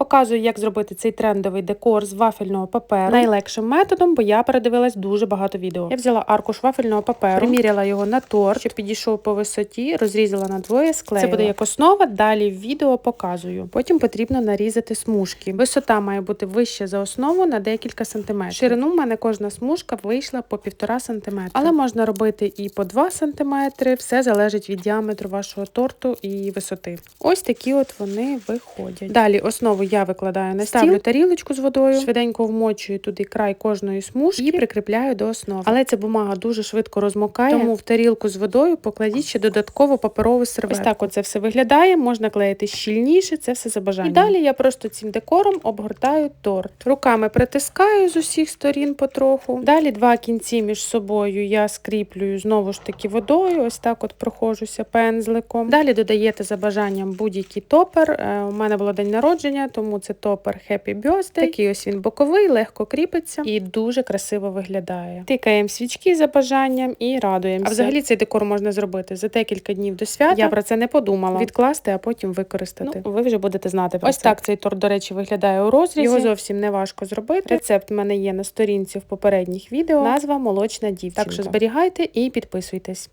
Показую, як зробити цей трендовий декор з вафельного паперу найлегшим методом, бо я передивилась дуже багато відео. Я взяла аркуш вафельного паперу, приміряла його на торт, щоб підійшов по висоті, розрізала на двоє, склеїла. Це буде як основа. Далі в відео показую. Потім потрібно нарізати смужки. Висота має бути вища за основу на декілька сантиметрів. Ширину в мене кожна смужка вийшла по півтора сантиметра. Але можна робити і по 2 сантиметри. Все залежить від діаметру вашого торту і висоти. Ось такі от вони виходять. Далі основу я викладаю на стіл, ставлю тарілочку з водою, швиденько вмочую туди край кожної смужки і прикріпляю до основи. Але ця бумага дуже швидко розмокає, тому в тарілку з водою покладіть ще додатково паперову серветку. Ось так оце все виглядає. Можна клеїти щільніше, це все за бажанням. І далі я просто цим декором обгортаю торт. Руками притискаю з усіх сторін потроху. Далі два кінці між собою я скріплюю знову ж таки водою. Ось так от проходжуся пензликом. Далі додаєте за бажанням будь-який топер. Е, У мене було день народження, тому це топер Happy Birthday. Такий ось він боковий, легко кріпиться і дуже красиво виглядає. Тикаємо свічки за бажанням і радуємося. А взагалі цей декор можна зробити за декілька днів до свята. Я про це не подумала. Відкласти, а потім використати. Ну, ви вже будете знати. Про ось це. так цей торт, до речі, виглядає у розрізі. Його зовсім не важко зробити. Рецепт в мене є на сторінці в попередніх відео. Назва молочна дівчинка. Так що зберігайте і підписуйтесь.